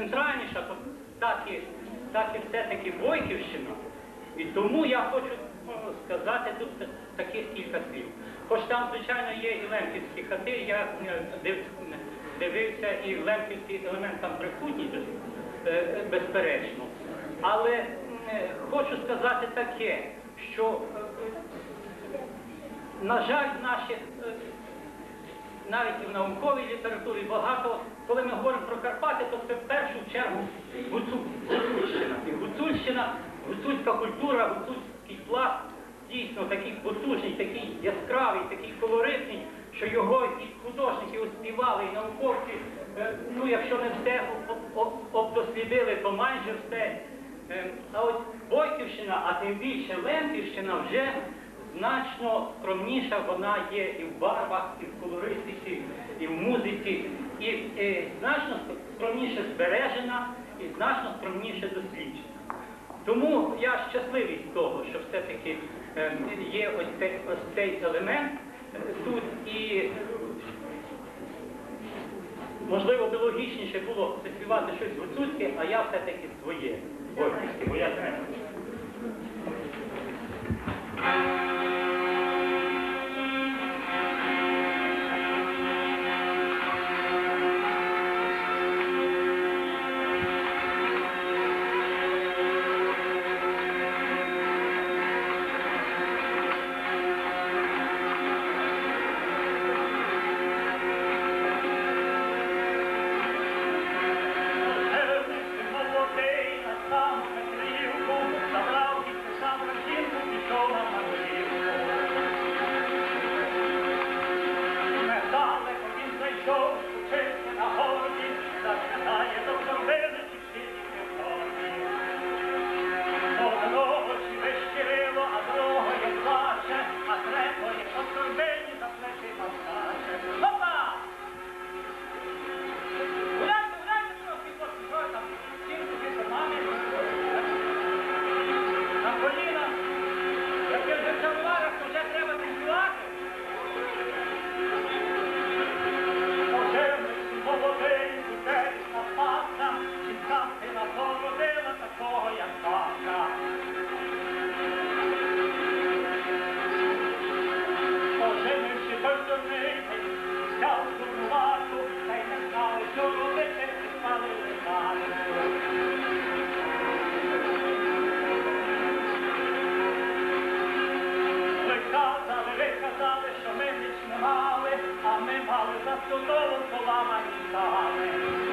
найцентральніша, то так і, так і все-таки Бойківщина. І тому я хочу ну, сказати тут таких кілька слів. Хоч там, звичайно, є і лемківські хати, я дивився, і лемківський елемент там присутній, е, безперечно. Але хочу сказати таке, що, е, на жаль, в наших е, навіть і в науковій літературі багато, коли ми говоримо про Карпати, то це в першу чергу Гуцул, Гуцульщина. І Гуцульщина, гуцульська культура, гуцульський пласт дійсно такий потужний, такий яскравий, такий колоритний, що його і художники оспівали, і науковці, е, ну якщо не все об- об- обдослідили, то майже все. Е, А от Бойківщина, а тим більше Лемківщина вже значно скромніша вона є і в барвах, і в колористиці, і в музиці, і, е, значно скромніше збережена, і значно скромніше досліджена. Тому я щасливий з того, що все-таки е, є ось цей, ось цей елемент е, тут і можливо би логічніше було заспівати щось гуцульське, а я все-таки своє. Бойківське, бо я знаю. nazionale solama in Italia